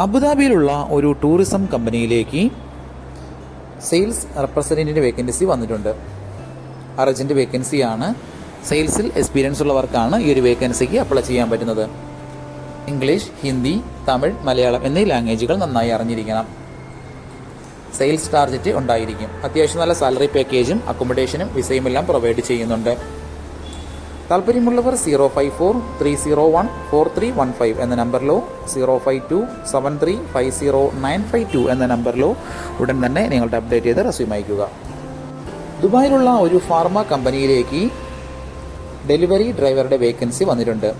അബുദാബിയിലുള്ള ഒരു ടൂറിസം കമ്പനിയിലേക്ക് സെയിൽസ് റെപ്രസെന്റേറ്റീവിന്റെ വേക്കൻസി വന്നിട്ടുണ്ട്. അർജന്റ് വേക്കൻസിയാണ്. സെയിൽസിൽ എക്സ്പീരിയൻസ് ഉള്ളവർക്കാണ് ഈ ഒരു വേക്കൻസിക്ക് അപ്ലൈ ചെയ്യാൻ പറ്റുന്നത്. ഇംഗ്ലീഷ് ഹിന്ദി തമിഴ് മലയാളം എന്നീ ലാംഗ്വേജുകൾ നന്നായി അറിഞ്ഞിരിക്കണം. സെയിൽസ് ടാർജറ്റ് ഉണ്ടായിരിക്കും. അത്യാവശ്യം നല്ല സാലറി പാക്കേജും അക്കോമഡേഷനും വിസയും എല്ലാം പ്രൊവൈഡ് ചെയ്യുന്നുണ്ട്. താല്പര്യമുള്ളവർ zero five four three zero one four three one five എന്ന നമ്പറിലോ zero five two seven three five zero nine five two എന്ന നമ്പറിലോ ഉടൻ തന്നെ നിങ്ങളുടെ അപ്ഡേറ്റ് ചെയ്ത് റെസ്യൂം അയക്കുക ദുബായിലുള്ള ഒരു ഫാർമ കമ്പനിയിലേക്ക് ഡെലിവറി ഡ്രൈവറുടെ വേക്കൻസി വന്നിട്ടുണ്ട്.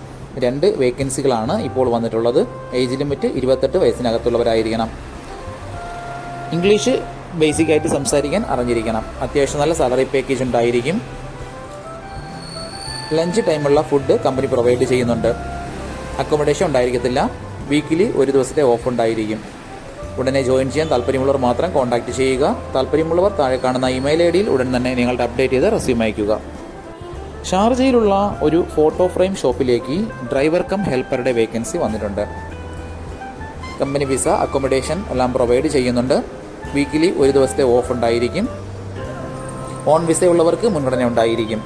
രണ്ട് വേക്കൻസികളാണ് ഇപ്പോൾ വന്നിട്ടുള്ളത്. ഏജ് ലിമിറ്റ് ഇരുപത്തെട്ട് വയസ്സിനകത്തുള്ളവരായിരിക്കണം. ഇംഗ്ലീഷ് ബേസിക്കായിട്ട് സംസാരിക്കാൻ അറിഞ്ഞിരിക്കണം. അത്യാവശ്യം നല്ല സാലറി പാക്കേജ് ഉണ്ടായിരിക്കും. ലഞ്ച് ടൈമുള്ള ഫുഡ് കമ്പനി പ്രൊവൈഡ് ചെയ്യുന്നുണ്ട്. അക്കോമഡേഷൻ ഉണ്ടായിരിക്കത്തില്ല. വീക്കിലി ഒരു ദിവസത്തെ ഓഫ് ഉണ്ടായിരിക്കും. ഉടനെ ജോയിൻ ചെയ്യാൻ താല്പര്യമുള്ളവർ മാത്രം കോൺടാക്ട് ചെയ്യുക. താല്പര്യമുള്ളവർ താഴെ കാണുന്ന ഇമെയിൽ ഐ ഡിയിൽ ഉടൻ തന്നെ നിങ്ങളുടെ അപ്ഡേറ്റ് ചെയ്ത് റെസ്യൂം അയക്കുക ഷാർജയിലുള്ള ഒരു ഫോട്ടോ ഫ്രെയിം ഷോപ്പിലേക്ക് ഡ്രൈവർ കം ഹെൽപ്പറുടെ വേക്കൻസി വന്നിട്ടുണ്ട്. കമ്പനി വിസ അക്കോമഡേഷൻ എല്ലാം പ്രൊവൈഡ് ചെയ്യുന്നുണ്ട്. വീക്കിലി ഒരു ദിവസത്തെ ഓഫ് ഉണ്ടായിരിക്കും. ഓൺ വിസയുള്ളവർക്ക് മുൻഗണന ഉണ്ടായിരിക്കും.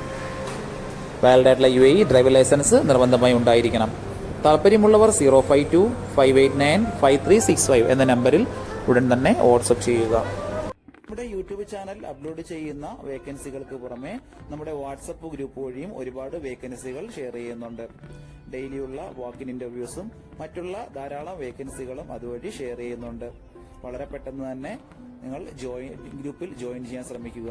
വാലിഡ് ആയിട്ടുള്ള U A E driver licence നിർബന്ധമായി ഉണ്ടായിരിക്കണം. താല്പര്യമുള്ളവർ zero five two five eight nine five three six five എന്ന നമ്പറിൽ ഉടൻ തന്നെ വാട്സപ്പ് ചെയ്യുക. നമ്മുടെ യൂട്യൂബ് ചാനൽ അപ്ലോഡ് ചെയ്യുന്ന വേക്കൻസികൾക്ക് പുറമെ നമ്മുടെ വാട്സപ്പ് ഗ്രൂപ്പ് വഴിയും ഒരുപാട് വേക്കൻസികൾ ഷെയർ ചെയ്യുന്നുണ്ട്. ഡെയിലിയുള്ള വാക്കിൻ ഇന്റർവ്യൂസും മറ്റുള്ള ധാരാളം വേക്കൻസികളും അതുവഴി ഷെയർ ചെയ്യുന്നുണ്ട്. വളരെ പെട്ടെന്ന് തന്നെ നിങ്ങൾ ജോയിൻ ഗ്രൂപ്പിൽ ജോയിൻ ചെയ്യാൻ ശ്രമിക്കുക.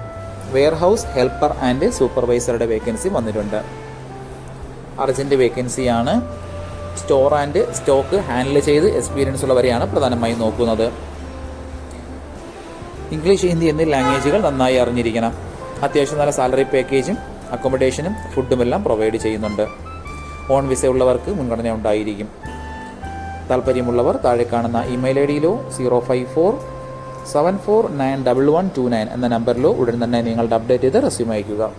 വെയർഹൌസ് ഹെൽപ്പർ ആൻഡ് സൂപ്പർവൈസറുടെ വേക്കൻസി വന്നിട്ടുണ്ട്. അർജന്റ് വേക്കൻസിയാണ് സ്റ്റോർ ആൻഡ് സ്റ്റോക്ക് ഹാൻഡിൽ ചെയ്ത് എക്സ്പീരിയൻസ് ഉള്ളവരെയാണ് പ്രധാനമായും നോക്കുന്നത്. ഇംഗ്ലീഷ് ഹിന്ദി എന്നീ ലാംഗ്വേജുകൾ നന്നായി അറിഞ്ഞിരിക്കണം. അത്യാവശ്യം നല്ല സാലറി പാക്കേജും അക്കോമഡേഷനും ഫുഡും എല്ലാം പ്രൊവൈഡ് ചെയ്യുന്നുണ്ട്. ഓൺ വിസ ഉള്ളവർക്ക് മുൻഗണന ഉണ്ടായിരിക്കും. താല്പര്യമുള്ളവർ താഴെ കാണുന്ന email I ഡിയിലോ zero five four seven four nine double one two nine എന്ന നമ്പറിലോ ഉടൻ തന്നെ നിങ്ങളുടെ അപ്ഡേറ്റ് ചെയ്ത് റെസ്യൂം അയക്കുക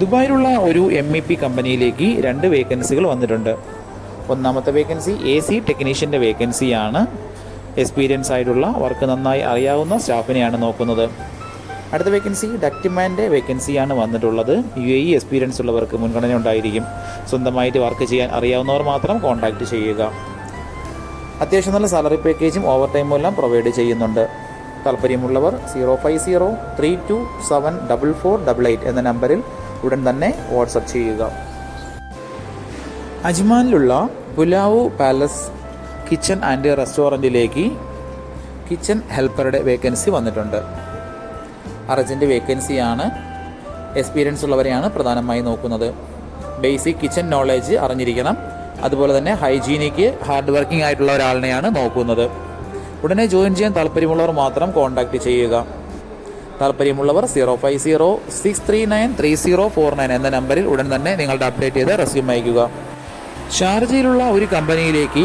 ദുബായിലുള്ള ഒരു എം ഇ പി കമ്പനിയിലേക്ക് രണ്ട് വേക്കൻസികൾ വന്നിട്ടുണ്ട്. ഒന്നാമത്തെ വേക്കൻസി എ സി ടെക്നീഷ്യന്റെ വേക്കൻസിയാണ് എക്സ്പീരിയൻസ് ആയിട്ടുള്ള വർക്ക് നന്നായി അറിയാവുന്ന സ്റ്റാഫിനെയാണ് നോക്കുന്നത്. അടുത്ത വേക്കൻസി ഡക്ടിമാന്റെ വേക്കൻസിയാണ് വന്നിട്ടുള്ളത്. യു എ ഇ എക്സ്പീരിയൻസ് ഉള്ളവർക്ക് മുൻഗണന ഉണ്ടായിരിക്കും. സ്വന്തമായിട്ട് വർക്ക് ചെയ്യാൻ അറിയാവുന്നവർ മാത്രം കോൺടാക്റ്റ് ചെയ്യുക. അത്യാവശ്യം നല്ല സാലറി പാക്കേജും ഓവർ ടൈമും എല്ലാം പ്രൊവൈഡ് ചെയ്യുന്നുണ്ട്. താല്പര്യമുള്ളവർ zero five zero three two seven double four double eight എന്ന നമ്പറിൽ ഉടൻ തന്നെ വാട്സപ്പ് ചെയ്യുക. അജ്മാനിലുള്ള പുലാവു പാലസ് കിച്ചൺ ആൻഡ് റെസ്റ്റോറന്റിലേക്ക് കിച്ചൺ ഹെൽപ്പറുടെ വേക്കൻസി വന്നിട്ടുണ്ട്. അർജന്റ് വേക്കൻസിയാണ് എക്സ്പീരിയൻസ് ഉള്ളവരെയാണ് പ്രധാനമായി നോക്കുന്നത്. ബേസിക് കിച്ചൺ നോളേജ് അറിഞ്ഞിരിക്കണം. അതുപോലെ തന്നെ ഹൈജീനിക്ക് ഹാർഡ് വർക്കിംഗ് ആയിട്ടുള്ള ഒരാളിനെയാണ് നോക്കുന്നത്. ഉടനെ ജോയിൻ ചെയ്യാൻ താല്പര്യമുള്ളവർ മാത്രം കോൺടാക്ട് ചെയ്യുക. താല്പര്യമുള്ളവർ zero five zero six three nine three zero four nine എന്ന നമ്പറിൽ ഉടൻ തന്നെ നിങ്ങളുടെ അപ്ഡേറ്റ് ചെയ്ത റെസ്യൂം അയക്കുക ഷാർജയിലുള്ള ഒരു കമ്പനിയിലേക്ക്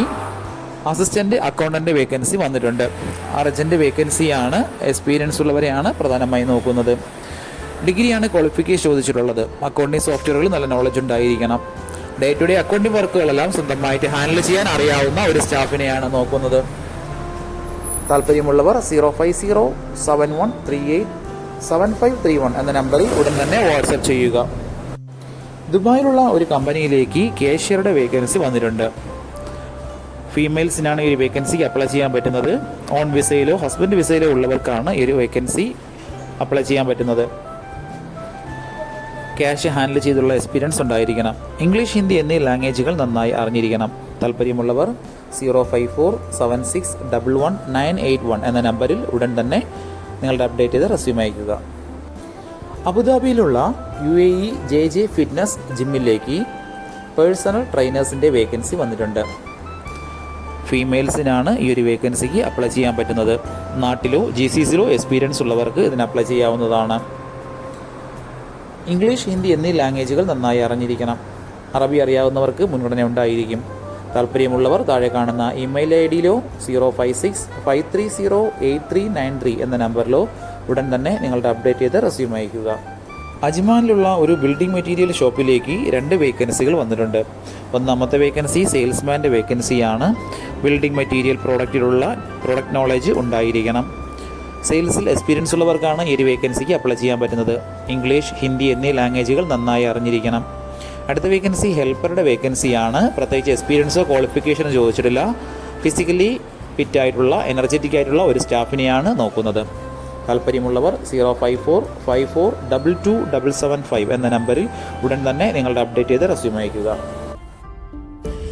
അസിസ്റ്റന്റ് അക്കൗണ്ടന്റ് വേക്കൻസി വന്നിട്ടുണ്ട്. അർജന്റ് വേക്കൻസിയാണ് എക്സ്പീരിയൻസ് ഉള്ളവരെയാണ് പ്രധാനമായി നോക്കുന്നത്. ഡിഗ്രിയാണ് ക്വാളിഫിക്കേഷൻ ചോദിച്ചിട്ടുള്ളത്. അക്കൗണ്ടിങ് സോഫ്റ്റ്വെയറുകൾ നല്ല നോളജ് ഉണ്ടായിരിക്കണം. ഡേ ടു ഡേ അക്കൗണ്ടിങ് വർക്കുകളെല്ലാം സ്വന്തമായിട്ട് ഹാൻഡിൽ ചെയ്യാൻ അറിയാവുന്ന ഒരു സ്റ്റാഫിനെയാണ് നോക്കുന്നത്. താല്പര്യമുള്ളവർ zero five zero seven one three eight seven five three one എന്ന നമ്പറിൽ ഉടൻ തന്നെ വാട്സപ്പ് ചെയ്യുക. ദുബായിലുള്ള ഒരു കമ്പനിയിലേക്ക് കേഷ്യറുടെ വേക്കൻസി വന്നിട്ടുണ്ട്. ഫീമെയിൽസിനാണ് ഈ വേക്കൻസിക്ക് അപ്ലൈ ചെയ്യാൻ പറ്റുന്നത്. ഓൺ വിസയിലോ ഹസ്ബൻഡ് വിസയിലോ ഉള്ളവർക്കാണ് ഈ ഒരു വേക്കൻസി അപ്ലൈ ചെയ്യാൻ പറ്റുന്നത്. ക്യാഷ് ഹാൻഡിൽ ചെയ്തുള്ള എക്സ്പീരിയൻസ് ഉണ്ടായിരിക്കണം. ഇംഗ്ലീഷ് ഹിന്ദി എന്നീ ലാംഗ്വേജുകൾ നന്നായി അറിഞ്ഞിരിക്കണം. താല്പര്യമുള്ളവർ zero five four seven six double one nine eight one എന്ന നമ്പറിൽ ഉടൻ തന്നെ നിങ്ങളുടെ അപ്ഡേറ്റ് ചെയ്ത് റെസ്യൂം അയക്കുക അബുദാബിയിലുള്ള U A E J J fitness ജിമ്മിലേക്ക് personal ട്രെയിനേഴ്സിന്റെ വേക്കൻസി വന്നിട്ടുണ്ട്. ഫീമെയിൽസിനാണ് ഈ ഒരു വേക്കൻസിക്ക് അപ്ലൈ ചെയ്യാൻ പറ്റുന്നത്. നാട്ടിലോ ജി സി സിയിലോ എക്സ്പീരിയൻസ് ഉള്ളവർക്ക് ഇതിന് അപ്ലൈ ചെയ്യാവുന്നതാണ്. ഇംഗ്ലീഷ് ഹിന്ദി എന്നീ ലാംഗ്വേജുകൾ നന്നായി അറിഞ്ഞിരിക്കണം. അറബി അറിയാവുന്നവർക്ക് മുൻഗണന ഉണ്ടായിരിക്കും. താല്പര്യമുള്ളവർ താഴെ കാണുന്ന email I ഡിയിലോ zero five six five three zero eight three nine three എന്ന നമ്പറിലോ ഉടൻ തന്നെ നിങ്ങളുടെ അപ്ഡേറ്റ് ചെയ്ത റെസ്യൂം അയക്കുക അജ്മാനിലുള്ള ഒരു ബിൽഡിംഗ് മെറ്റീരിയൽ ഷോപ്പിലേക്ക് രണ്ട് വേക്കൻസികൾ വന്നിട്ടുണ്ട്. ഒന്നാമത്തെ വേക്കൻസി സെയിൽസ്മാന്റെ വേക്കൻസിയാണ്. ബിൽഡിംഗ് മെറ്റീരിയൽ പ്രോഡക്റ്റിലുള്ള പ്രോഡക്റ്റ് നോളജ് ഉണ്ടായിരിക്കണം. സെയിൽസിൽ എക്സ്പീരിയൻസ് ഉള്ളവർക്കാണ് ഈ ഒരു വേക്കൻസിക്ക് അപ്ലൈ ചെയ്യാൻ പറ്റുന്നത്. ഇംഗ്ലീഷ് ഹിന്ദി എന്നീ ലാംഗ്വേജുകൾ നന്നായി അറിഞ്ഞിരിക്കണം. അടുത്ത വേക്കൻസി ഹെൽപ്പറുടെ വേക്കൻസിയാണ് പ്രത്യേകിച്ച് എക്സ്പീരിയൻസോ ക്വാളിഫിക്കേഷനോ ചോദിച്ചിട്ടില്ല. ഫിസിക്കലി ഫിറ്റ് ആയിട്ടുള്ള എനർജറ്റിക് ആയിട്ടുള്ള ഒരു സ്റ്റാഫിനെയാണ് നോക്കുന്നത്. താല്പര്യമുള്ളവർ zero five four five four double two double seven five എന്ന നമ്പറിൽ ഉടൻ തന്നെ നിങ്ങളുടെ അപ്ഡേറ്റ് ചെയ്ത് റെസ്യൂം അയക്കുക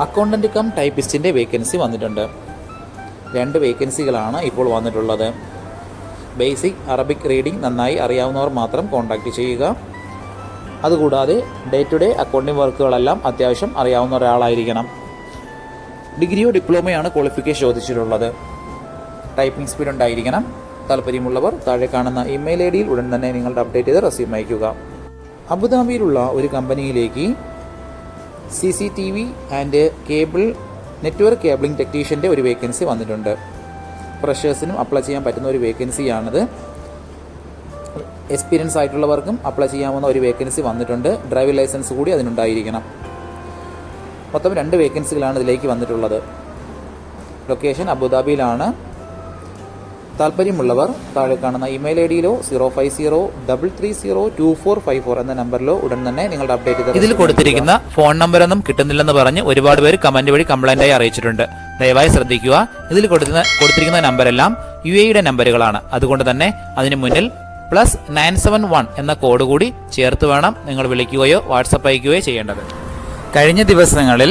അക്കൗണ്ടന്റ് കം ടൈപ്പിസ്റ്റിന്റെ വേക്കൻസി വന്നിട്ടുണ്ട്. രണ്ട് വേക്കൻസികളാണ് ഇപ്പോൾ വന്നിട്ടുള്ളത്. ബേസിക് അറബിക് റീഡിംഗ് നന്നായി അറിയാവുന്നവർ മാത്രം കോൺടാക്റ്റ് ചെയ്യുക. അതുകൂടാതെ ഡേ ടു ഡേ അക്കൗണ്ടിംഗ് വർക്കുകളെല്ലാം അത്യാവശ്യം അറിയാവുന്ന ഒരാളായിരിക്കണം. ഡിഗ്രിയോ ഡിപ്ലോമയാണ് ക്വാളിഫിക്കേഷൻ ചോദിച്ചിട്ടുള്ളത്. ടൈപ്പിംഗ് സ്പീഡ് ഉണ്ടായിരിക്കണം. താല്പര്യമുള്ളവർ താഴെ കാണുന്ന ഇമെയിൽ ഐ ഡിയിൽ ഉടൻ തന്നെ നിങ്ങളുടെ അപ്ഡേറ്റ് ചെയ്ത് റെസ്യൂം അയക്കുക അബുദാബിയിലുള്ള ഒരു കമ്പനിയിലേക്ക് C C T V and cable network cabling ടെക്നീഷ്യന്റെ ഒരു വേക്കൻസി വന്നിട്ടുണ്ട്. ഫ്രഷേഴ്സിനും അപ്ലൈ ചെയ്യാൻ പറ്റുന്ന ഒരു വേക്കൻസിയാണത് എക്സ്പീരിയൻസ് ആയിട്ടുള്ളവർക്കും അപ്ലൈ ചെയ്യാവുന്ന ഒരു വേക്കൻസി വന്നിട്ടുണ്ട്. ഡ്രൈവിംഗ് ലൈസൻസ് കൂടി അതിനുണ്ടായിരിക്കണം. മൊത്തം രണ്ട് വേക്കൻസികളാണ് ഇതിലേക്ക് വന്നിട്ടുള്ളത്. ലൊക്കേഷൻ അബുദാബിയിലാണ് താല്പര്യമുള്ളവർ താഴെ കാണുന്ന email I ഡിയിലോ zero five zero double three zero two four five four എന്ന നമ്പറിലോ ഉടൻ തന്നെ നിങ്ങളുടെ അപ്ഡേറ്റ് ഇതിൽ കൊടുത്തിരിക്കുന്ന ഫോൺ നമ്പരൊന്നും കിട്ടുന്നില്ലെന്ന് പറഞ്ഞ് ഒരുപാട് പേര് കമന്റ് വഴി കംപ്ലൈന്റ് ആയി അറിയിച്ചിട്ടുണ്ട്. ദയവായി ശ്രദ്ധിക്കുക. ഇതിൽ കൊടുക്കുന്ന കൊടുത്തിരിക്കുന്ന നമ്പരെല്ലാം യു എയുടെ നമ്പറുകളാണ്. അതുകൊണ്ട് തന്നെ അതിന് മുന്നിൽ പ്ലസ് നയൻ സെവൻ വൺ എന്ന കോഡ് കൂടി ചേർത്ത് വേണം നിങ്ങൾ വിളിക്കുകയോ വാട്സപ്പ് അയക്കുകയോ ചെയ്യേണ്ടത്. കഴിഞ്ഞ ദിവസങ്ങളിൽ